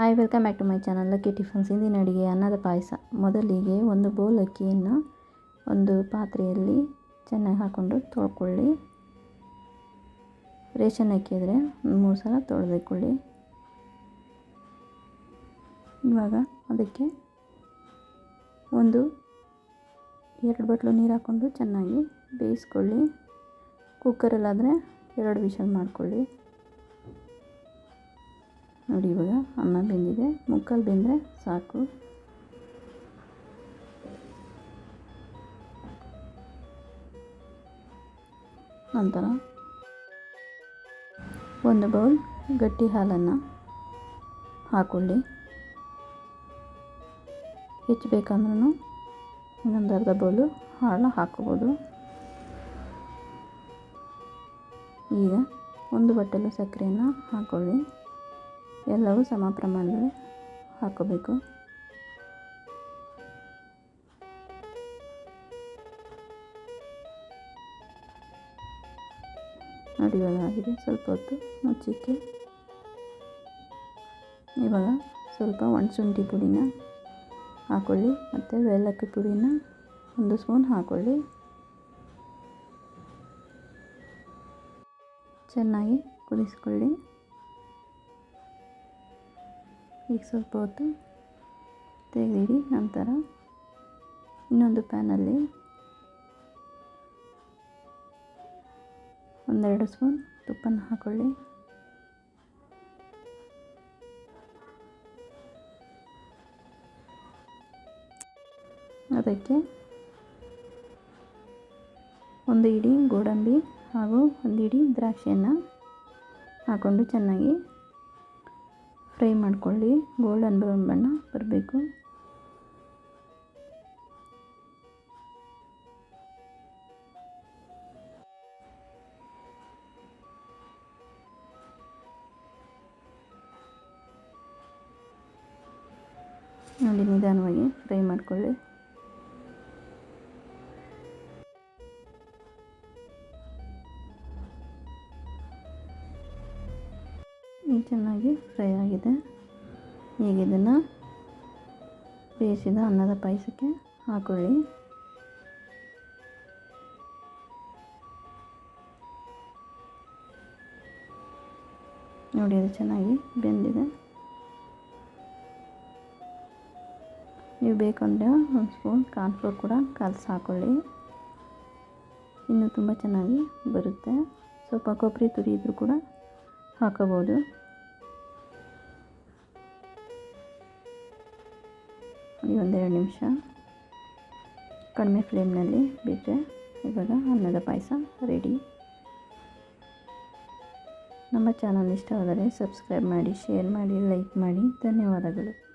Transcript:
Hi welcome back to my channel lucky tiffins ಇಂದಿನ ಅಡುಗೆ ಅನ್ನದ ಪಾಯಸ. ಮೊದಲಿಗೆ ಒಂದು ಬೌಲ್ ಅಕ್ಕಿಯನ್ನು ಒಂದು ಪಾತ್ರೆಯಲ್ಲಿ ಚೆನ್ನಾಗಿ ಹಾಕ್ಕೊಂಡು ತೊಳ್ಕೊಳ್ಳಿ. ರೇಷನ್ ಅಕ್ಕಿ ಇದ್ದರೆ ಮೂರು ಸಲ ತೊಳೆದಿಕೊಳ್ಳಿ. ಇವಾಗ ಅದಕ್ಕೆ ಒಂದು ಎರಡು ಬಟ್ಲು ನೀರು ಹಾಕ್ಕೊಂಡು ಚೆನ್ನಾಗಿ ಬೇಯಿಸ್ಕೊಳ್ಳಿ. ಕುಕ್ಕರಲ್ಲಾದರೆ ಎರಡು ವಿಷಲ್ ಮಾಡ್ಕೊಳ್ಳಿ. ನೋಡಿ ಇವಾಗ ಅನ್ನ ಬೆಂದಿದೆ. ಮುಕ್ಕಾಲು ಬೆಂದರೆ ಸಾಕು. ನಂತರ ಒಂದು ಬೌಲ್ ಗಟ್ಟಿ ಹಾಲನ್ನು ಹಾಕೊಳ್ಳಿ. ಹೆಚ್ಚು ಬೇಕಂದ್ರೂ ಇನ್ನೊಂದು ಅರ್ಧ ಬೌಲು ಹಾಲು ಹಾಕೋಬೋದು ಈಗ ಒಂದು ಬಟ್ಟಲು ಸಕ್ಕರೆಯನ್ನು ಹಾಕ್ಕೊಳ್ಳಿ ಎಲ್ಲವೂ ಸಮ ಪ್ರಮಾಣದಲ್ಲಿ ಹಾಕೋಬೇಕು. ಅಡಿಗಳಾಗಿದೆ ಸ್ವಲ್ಪ ಹೊತ್ತು ಮುಚ್ಚಿಕ್ಕೆ. ಇವಾಗ ಸ್ವಲ್ಪ ಒಣಶುಂಠಿ ಪುಡಿನ ಹಾಕ್ಕೊಳ್ಳಿ ಮತ್ತು ಏಲಕ್ಕಿ ಪುಡಿನ ಒಂದು ಸ್ಪೂನ್ ಹಾಕೊಳ್ಳಿ. ಚೆನ್ನಾಗಿ ಕುದಿಸ್ಕೊಳ್ಳಿ. ಈಗ ಸ್ವಲ್ಪ ಹೊತ್ತು ತೆಗೆದಿಡಿ, ನಂತರ ಇನ್ನೊಂದು ಪ್ಯಾನಲ್ಲಿ ಒಂದೆರಡು ಸ್ಪೂನ್ ತುಪ್ಪನ ಹಾಕೊಳ್ಳಿ. ಅದಕ್ಕೆ ಒಂದು ಇಡೀ ಗೋಡಂಬಿ ಹಾಗೂ ಒಂದು ಇಡೀ ದ್ರಾಕ್ಷಿಯನ್ನು ಹಾಕ್ಕೊಂಡು ಚೆನ್ನಾಗಿ ಫ್ರೈ ಮಾಡ್ಕೊಳ್ಳಿ. ಗೋಲ್ಡನ್ ಬ್ರೌನ್ ಬಣ್ಣ ಬರಬೇಕು. ನೋಡಿ ನಿಧಾನವಾಗಿ ಫ್ರೈ ಮಾಡ್ಕೊಳ್ಳಿ. ಚೆನ್ನಾಗಿ ಫ್ರೈ ಆಗಿದೆ. ಈಗ ಇದನ್ನು ಬೇಯಿಸಿದ ಅನ್ನದ ಪಾಯಸಕ್ಕೆ ಹಾಕೊಳ್ಳಿ. ನೋಡಿ ಅದು ಚೆನ್ನಾಗಿ ಬೆಂದಿದೆ. ನೀವು ಬೇಕಂದ್ರೆ ಒಂದು ಸ್ಪೂನ್ ಕಾರ್ನ್ಫ್ಲೋರ್ ಕೂಡ ಕಲಸಿ ಹಾಕೊಳ್ಳಿ. ಇನ್ನೂ ತುಂಬ ಚೆನ್ನಾಗಿ ಬರುತ್ತೆ. ಸ್ವಲ್ಪ ಕೊಬ್ಬರಿ ತುರಿ ಇದ್ದರೂ ಕೂಡ ಹಾಕೋಬೋದು ಒಂದೆರಡು ನಿಮಿಷ. ಕಡಿಮೆ ಫ್ಲೇಮ್ನಲ್ಲಿ ಬಿಟ್ಟರೆ ಇವಾಗ ಅನ್ನದ ಪಾಯಸ ರೆಡಿ. ನಮ್ಮ ಚಾನಲ್ ಇಷ್ಟವಾದರೆ ಸಬ್ಸ್ಕ್ರೈಬ್ ಮಾಡಿ, ಶೇರ್ ಮಾಡಿ, ಲೈಕ್ ಮಾಡಿ. ಧನ್ಯವಾದಗಳು.